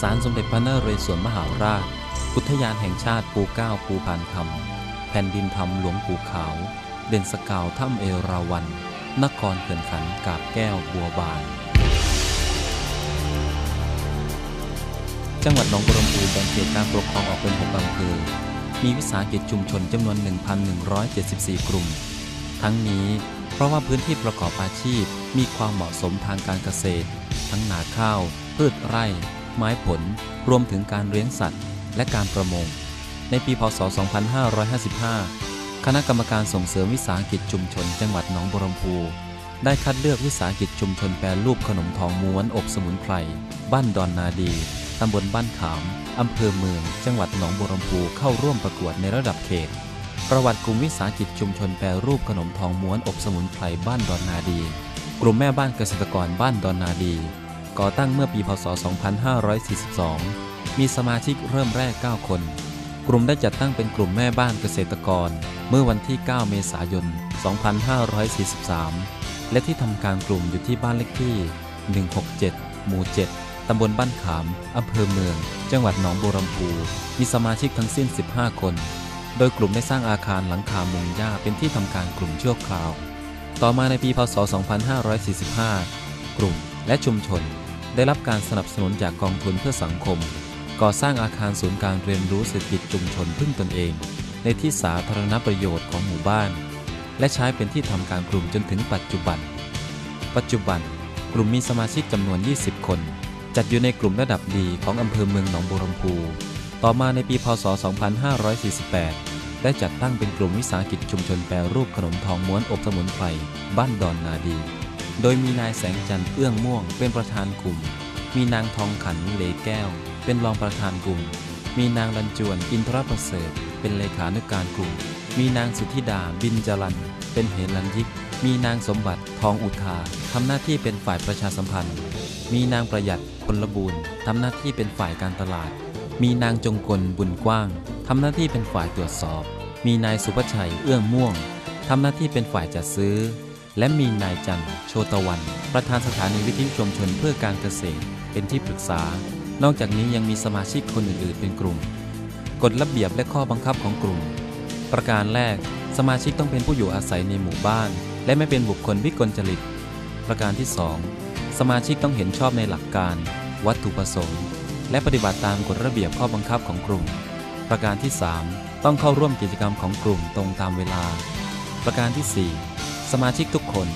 ศาลสมเด็จพระนเรศวรมหาราช อุทยานแห่งชาติภูเก้าภูพานคำ ผ่นดินธรรมหลวงปู่ขาว เด่นสกาวถ้ำเอราวัน นครเขื่อนขันกาบแก้วบัวบาน จังหวัดหนองบัวลำพูแบ่งเขตการปกครองออกเป็น 6 อำเภอ มีวิสาหกิจชุมชนจำนวน 1,174 กลุ่ม ทั้งนี้เพราะว่าพื้นที่ประกอบอาชีพมีความเหมาะสมทางการเกษตร ทั้งนาข้าว พืชไร่ ไม้ผล รวมถึงการเลี้ยงสัตว์ และการประมง ในปีพศ 2555 คณะกรรมการส่งเสริมวิสาหกิจชุมชน จังหวัดหนองบัวลำพูได้คัดเลือกวิสาหกิจชุมชนแปรรูปขนมทองม้วนอบสมุนไพร บ้านดอนนาดี ตำบลบ้านขาม อำเภอเมือง จังหวัดหนองบัวลำพูเข้าร่วมประกวดในระดับเขต ประวัติกลุ่มวิสาหกิจชุมชนแปรรูปขนมทองม้วนอบสมุนไพรบ้านดอนนาดี กลุ่มแม่บ้านเกษตรกรบ้านดอนนาดี ก่อตั้งเมื่อปีพศ 2542 มีสมาชิกเริ่มแรก 9 คน กลุ่มได้จัดตั้งเป็นกลุ่มแม่บ้านเกษตรกร เมื่อวันที่ 9 เมษายน 2543 และที่ทำการกลุ่มอยู่ที่บ้านเลขที่ 167 หมู่ 7 ตำบลบ้านขาม อำเภอเมือง จังหวัดหนองบัวลำพู มีสมาชิกทั้งสิ้น 15 คน โดยกลุ่มได้สร้างอาคารหลังคามุงหญ้าเป็นที่ทำการกลุ่มชั่วคราว ต่อมาในปี พศ 2545 กลุ่มและชุมชน ได้รับการสนับสนุนจากกองทุนเพื่อสังคม ก่อสร้างอาคารศูนย์การเรียนรู้เศรษฐกิจชุมชนพึ่งตนเอง ในที่สาธารณประโยชน์ของหมู่บ้าน และใช้เป็นที่ทำการกลุ่มจนถึงปัจจุบัน ปัจจุบันกลุ่มมีสมาชิกจำนวน 20 คน จัดอยู่ในกลุ่มระดับดีของอำเภอเมืองหนองบัวลำพู ต่อมาในปีพศ 2548 ได้จัดตั้งเป็นกลุ่มวิสาหกิจชุมชนแปรรูปขนมทองม้วนอบสมุนไพรบ้านดอนนาดี โดยมีนายแสงจันทร์เอื้องม่วงเป็นประธานกลุ่ม มีนางทองขันเลแก้ว เป็นรองประธานกลุ่ม มีนางรันจวนอินทรประเสริฐ เป็นเลขานุการกลุ่ม มีนางสุธิดาบินจรัน เป็นเหรัญยิก มีนางสมบัติทองอุทาทำหน้าที่เป็นฝ่ายประชาสัมพันธ์ มีนางประหยัดพลบูรณ์ทำหน้าที่เป็นฝ่ายการตลาด มีนางจงกลบุญกว้างทำหน้าที่เป็นฝ่ายตรวจสอบ มีนายสุภชัยเอื้องม่วงทำหน้าที่เป็นฝ่ายจัดซื้อ และมีนายจันทร์โชตวัน ประธานสถานีวิทยุชุมชนเพื่อการเกษตร เป็นที่ปรึกษา นอกจากนี้ยังมีสมาชิกคนอื่น ๆ เป็นกลุ่ม กฎระเบียบและข้อบังคับของกลุ่ม ประการแรก สมาชิกต้องเป็นผู้อยู่อาศัยในหมู่บ้าน และไม่เป็นบุคคลวิกลจริต ประการที่ 2 สมาชิกต้องเห็นชอบในหลักการ วัตถุประสงค์ และปฏิบัติตามกฎระเบียบข้อบังคับของกลุ่ม ประการที่ 3 ต้องเข้าร่วมกิจกรรมของกลุ่มตรงตามเวลา ประการที่ 4 สมาชิกทุกคน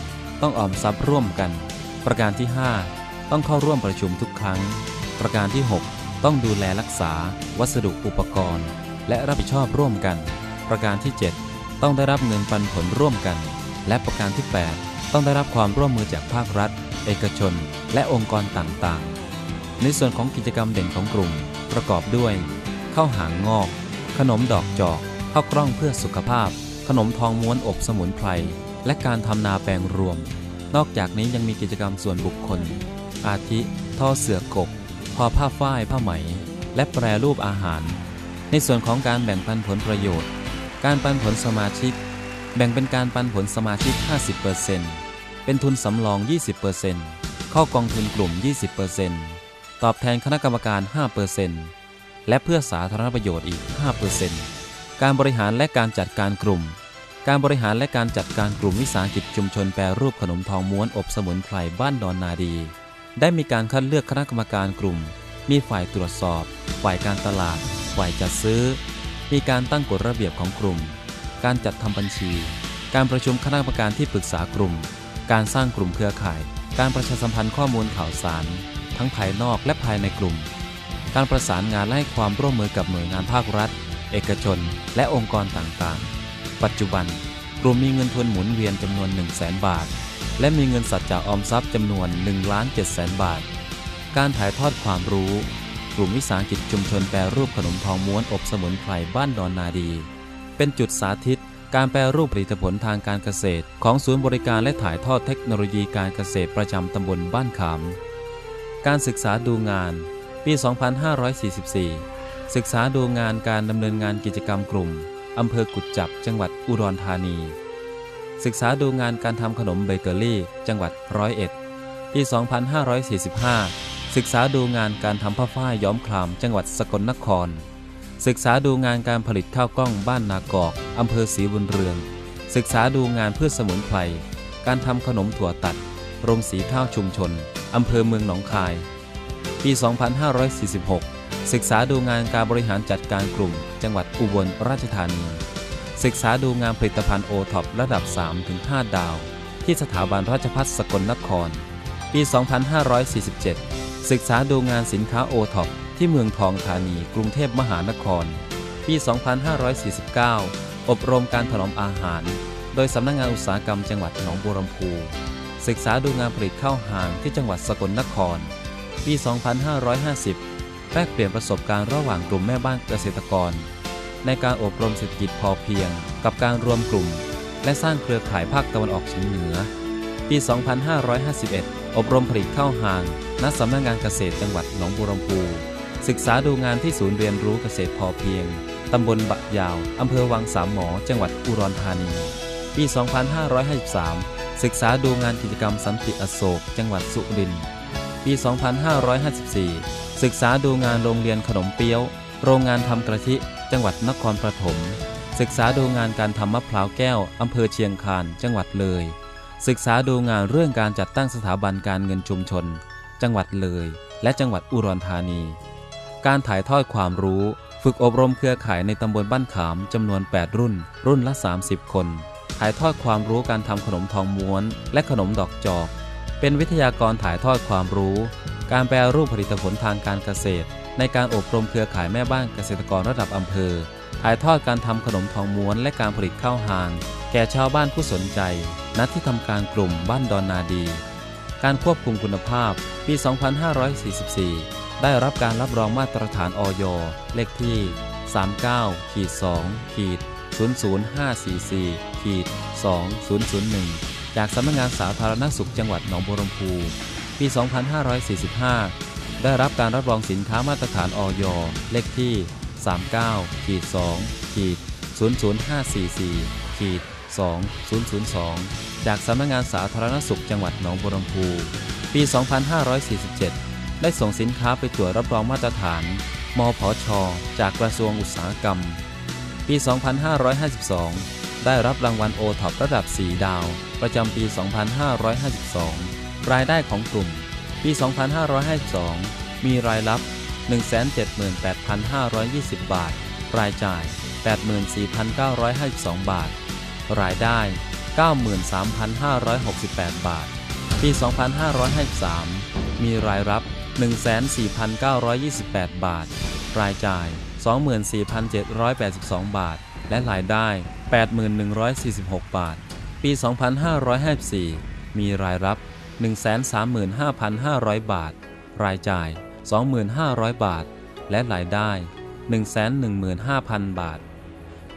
ต้องออมทรัพย์ร่วมกัน ประการที่ 5 ต้องเข้าร่วมประชุมทุกครั้ง ประการที่ 6 ต้องดูแลรักษา วัสดุอุปกรณ์ และรับผิดชอบร่วมกัน ประการที่ 7 ต้องได้รับเงินปันผลร่วมกัน และประการที่ 8 ต้องได้รับความร่วมมือจากภาครัฐ เอกชน และองค์กรต่างๆ ในส่วนของกิจกรรมเด่นของกลุ่ม ประกอบด้วยข้าวหางงอก ขนมดอกจอกข้าวกล้องเพื่อสุขภาพ ขนมทองม้วนอบสมุนไพรและการทำนาแปลงรวม นอกจากนี้ยังมีกิจกรรมส่วนบุคคล อาทิทอเสือกก อผ้าฝ้ายผ้าไหม และแปรรูปอาหาร ในส่วนของการแบ่งปันผลประโยชน์ การปันผลสมาชิก แบ่งเป็นการปันผลสมาชิก 50%เป็นทุนสำรอง 20%เข้ากองทุนกลุ่ม 20%ตอบแทนคณะกรรมการ 5%และเพื่อสาธารณประโยชน์อีก 5%การบริหารและการจัดการกลุ่มการบริหารและการจัดการกลุ่มวิสาหกิจชุมชนแปรรูปขนมทองม้วนอบสมุนไพรบ้านดอนนาดี ได้มีการคัดเลือกคณะกรรมการกลุ่ม มีฝ่ายตรวจสอบ ฝ่ายการตลาด ฝ่ายจัดซื้อ มีการตั้งกฎระเบียบของกลุ่ม การจัดทำบัญชี การประชุมคณะกรรมการที่ปรึกษากลุ่ม การสร้างกลุ่มเครือข่าย การประชาสัมพันธ์ข้อมูลข่าวสาร ทั้งภายนอกและภายในกลุ่ม การประสานงานและให้ความร่วมมือกับหน่วยงานภาครัฐ เอกชน และองค์กรต่างๆ ปัจจุบัน กลุ่มมีเงินทุนหมุนเวียนจำนวน 1 0 0 0 0แบาท และมีเงินสัจจะออมทรัพย์จำนวน1ล้าน7แสนบาท การถ่ายทอดความรู้ กลุ่มวิสาหกิจชุมชนแปรรูปขนมทองม้วนอบสมุนไพรบ้านดอนนาดี เป็นจุดสาธิต การแปรรูปผลิตผลทางการเกษตร ของศูนย์บริการและถ่ายทอดเทคโนโลยีการเกษตรประจำตำบลบ้านขาม การศึกษาดูงาน ปี 2544 ศึกษาดูงานการดำเนินงานกิจกรรมกลุ่มอำเภอกุดจับจังหวัดอุดรธานี ศึกษาดูงานการทำขนมเบเกอรี่ จังหวัดร้อยเอ็ดปี2545 ศึกษาดูงานการทำผ้าฝ้ายย้อมคลาม จังหวัดสกลนคร ศึกษาดูงานการผลิตข้าวกล้องบ้านนากอกอำเภอศรีบุญเรือง ศึกษาดูงานพืชสมุนไพร การทำขนมถั่วตัด โรงสีข้าวชุมชนอำเภอเมืองหนองคาย ปี 2546 ศึกษาดูงานการบริหารจัดการกลุ่ม จังหวัดอุบลราชธานี ศึกษาดูงานผลิตภัณฑ์โอท็อประดับ 3-5 ดาว ที่สถาบันราชภัฏสกลนคร ปี 2547 ศึกษาดูงานสินค้าโอท็อปที่เมืองทองธานี กรุงเทพมหานคร ปี 2549 อบรมการถนอมอาหาร โดยสำนักงงานอุตสาหกรรมจังหวัดหนองบัวลำพูศึกษาดูงานผลิตข้าวหางที่จังหวัดสกลนคร ปี 2550 แลกเปลี่ยนประสบการณ์ระหว่างกลุ่มแม่บ้านเกษตรกร ในการอบรมเศรษฐกิจพอเพียง กับการรวมกลุ่ม และสร้างเครือข่ายภาคตะวันออกเฉียงเหนือ ปี 2551 อบรมผลิตข้าวหาง ณ สำนักงานเกษตรจังหวัดหนองบัวลำพู ศึกษาดูงานที่ศูนย์เรียนรู้เกษตรพอเพียง ตำบลบะยาว อำเภอวังสามหมอ จังหวัดอุดรธานี ปี 2553 ศึกษาดูงานกิจกรรมสันติอโศก จังหวัดสุรินทร์ปี 2554 ศึกษาดูงานโรงเรียนขนมเปี๊ยว โรงงานทำกะทิ จังหวัดนครปฐม ศึกษาดูงานการทำมะพร้าวแก้วอำเภอเชียงคาน จังหวัดเลย ศึกษาดูงานเรื่องการจัดตั้งสถาบันการเงินชุมชน จังหวัดเลย และจังหวัดอุดรธานี การถ่ายทอดความรู้ ฝึกอบรมเครือข่ายในตำบลบ้านขามจำนวน 8 รุ่น รุ่นละ 30 คน ถ่ายทอดความรู้การทำขนมทองม้วน และขนมดอกจอก เป็นวิทยากรถ่ายทอดความรู้ การแปรรูปผลิตผลทางการเกษตร ในการอบรมเครือข่ายแม่บ้านเกษตรกรระดับอำเภอ ถ่ายทอดการทำขนมทองม้วนและการผลิตข้าวหาง แก่ชาวบ้านผู้สนใจ ณ ที่ทำการกลุ่มบ้านดอนนาดี การควบคุมคุณภาพ ปี 2544 ได้รับการรับรองมาตรฐานออยเลขที่ 39ขีด2ขีด00544ขีด2001 จากสำนักงงานสาธารณสุขจังหวัดหนองบัวลำพู ปี 2545 ได้รับการรับรองสินค้ามาตรฐานออยเลขที่ 39ขีด2ขีด00544ขีด2002 จากสำนักงงานสาธารณสุขจังหวัดหนองบัวลำพู ปี 2547 ได้ส่งสินค้าไปตรวจรับรองมาตรฐาน มพช จากกระทรวงอุตสาหกรรม ปี 2552 ได้รับรางวัลโอท็อประดับ 4 ดาว ประจำปี 2552 รายได้ของกลุ่ม ปี 2552 มีรายรับ 178,520 บาท รายจ่าย 84,952 บาท รายได้ 93,568 บาท ปี 2553 มีรายรับ14,928 บาท รายจ่าย 24,782 บาท และรายได้ 81,146 บาท ปี 2554 มีรายรับ 135,500 บาท รายจ่าย 25,000 บาท และรายได้ 115,000 บาท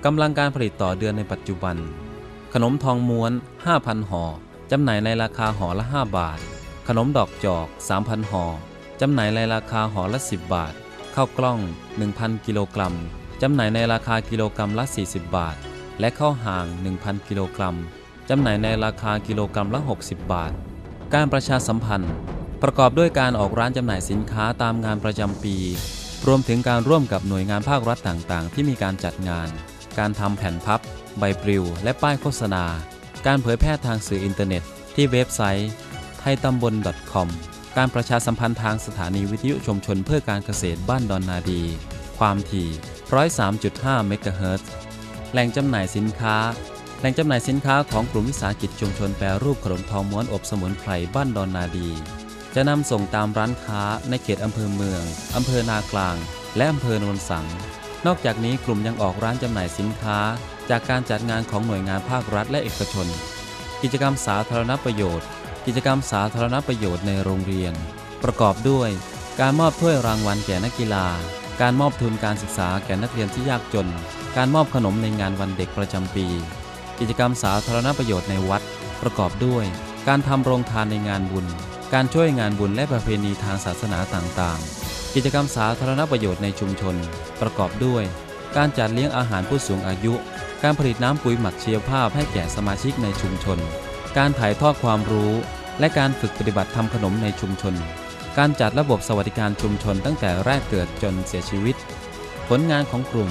กำลังการผลิตต่อเดือนในปัจจุบัน ขนมทองม้วน 5,000ห่อจำหน่ายในราคาห่อละ 5 บาท ขนมดอกจอก 3,000ห่อจำหน่ายในราคาห่อละ 10 บาท ข้าวกล้อง 1,000 กิโลกรัมจำหน่ายในราคากิโลกรัมละ 40 บาท และข้าวห่าง 1,000 กิโลกรัมจำหน่ายในราคากิโลกรัมละ 60 บาท การประชาสัมพันธ์ ประกอบด้วยการออกร้านจำหน่ายสินค้าตามงานประจำปี รวมถึงการร่วมกับหน่วยงานภาครัฐต่างๆ ที่มีการจัดงาน การทำแผ่นพับ ใบปลิว และป้ายโฆษณา การเผยแพร่ทางสื่ออินเทอร์เน็ต ที่เว็บไซต์ไทยตำบล .com การประชาสัมพันธ์ทางสถานีวิทยุชุมชนเพื่อการเกษตรบ้านดอนนาดี ความถี่ 103.5 เมกะเฮิรตซ์ แหล่งจำหน่ายสินค้า แหล่งจำหน่ายสินค้าของกลุ่มวิสาหกิจชุมชนแปรรูปขนมทองม้วนอบสมุนไพรบ้านดอนนาดี จะนำส่งตามร้านค้าในเขตอำเภอเมือง อำเภอนากลาง และอำเภอโนนสัง นอกจากนี้กลุ่มยังออกร้านจำหน่ายสินค้า จากการจัดงานของหน่วยงานภาครัฐและเอกชน กิจกรรมสาธารณประโยชน์ กิจกรรมสาธารณประโยชน์ในโรงเรียน ประกอบด้วย การมอบถ้วยรางวัลแก่นักกีฬา การมอบทุนการศึกษาแก่นักเรียนที่ยากจน การมอบขนมในงานวันเด็กประจำปี กิจกรรมสาธารณประโยชน์ในวัด ประกอบด้วย การทำโรงทานในงานบุญ การช่วยงานบุญและประเพณีทางศาสนาต่างๆ กิจกรรมสาธารณประโยชน์ในชุมชน ประกอบด้วย การจัดเลี้ยงอาหารผู้สูงอายุ การผลิตน้ำปุ๋ยหมักเชีวภาพให้แก่สมาชิกในชุมชน การถ่ายทอดความรู้ และการฝึกปฏิบัติทำขนมในชุมชน การจัดระบบสวัสดิการชุมชนตั้งแต่แรกเกิดจนเสียชีวิต ผลงานของกลุ่ม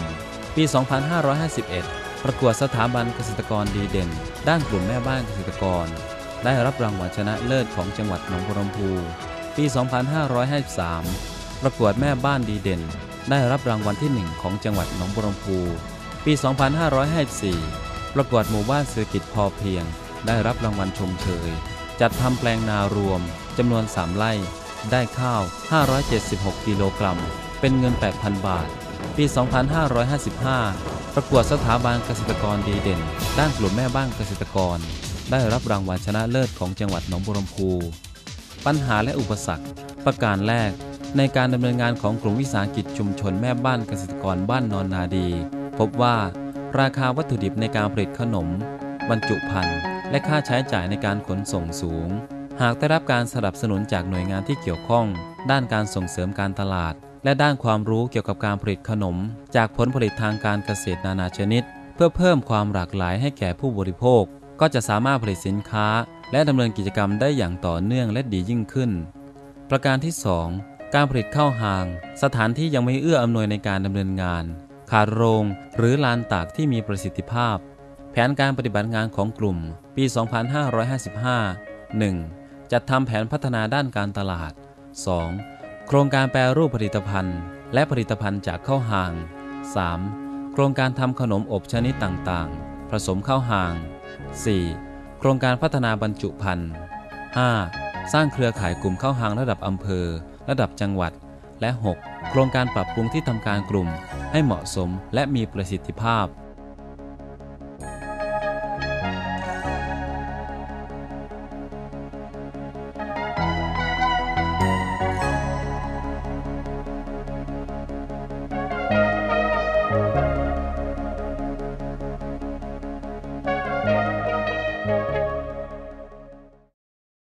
ปี 2551 ประกวดสถาบันเกษตรกรดีเด่น ด้านกลุ่มแม่บ้านเกษตรกร ได้รับรางวัลชนะเลิศของจังหวัดหนองบัวลำพูปี 2553 ประกวดแม่บ้านดีเด่น ได้รับรางวัลที่ 1 ของจังหวัดหนองบัวลำพูปี 2554 ประกวดหมู่บ้านเศรษฐกิจพอเพียง ได้รับรางวัลชมเชย จัดทำแปลงนารวมจำนวน 3 ไร่ ได้ข้าว 576 กิโลกรัม เป็นเงิน 8,000 บาท ปี 2555 ประกวดสถาบันเกษตรกรดีเด่น ด้านกลุ่มแม่บ้านเกษตรกร ได้รับรางวัลชนะเลิศของจังหวัดหนองบัวลำพู ปัญหาและอุปสรรค ประการแรก ในการดำเนินงานของกลุ่มวิสาหกิจชุมชนแม่บ้านเกษตรกรบ้านนอนนาดี พบว่าราคาวัตถุดิบในการผลิตขนม บรรจุภัณฑ์และค่าใช้จ่ายในการขนส่งสูง หากได้รับการสนับสนุนจากหน่วยงานที่เกี่ยวข้อง ด้านการส่งเสริมการตลาด และด้านความรู้เกี่ยวกับการผลิตขนม จากผลผลิตทางการเกษตรนานาชนิด เพื่อเพิ่มความหลากหลายให้แก่ผู้บริโภค ก็จะสามารถผลิตสินค้า และดำเนินกิจกรรมได้อย่างต่อเนื่องและดียิ่งขึ้น ประการที่ 2 การผลิตข้าวหาง สถานที่ยังไม่เอื้ออำนวยในการดำเนินงาน ขาดโรง หรือลานตากที่มีประสิทธิภาพ แผนการปฏิบัติงานของกลุ่ม ปี 2555 1. จัดทำแผนพัฒนาด้านการตลาด 2. โครงการแปรรูปผลิตภัณฑ์ และผลิตภัณฑ์จากข้าวหาง 3. โครงการทำขนมอบชนิดต่างๆ ผสมข้าวหาง 4. โครงการพัฒนาบรรจุภัณฑ์ 5. สร้างเครือข่ายกลุ่มข้าวหางระดับอำเภอ ระดับจังหวัด และ 6. โครงการปรับปรุงที่ทำการกลุ่มให้เหมาะสมและมีประสิทธิภาพ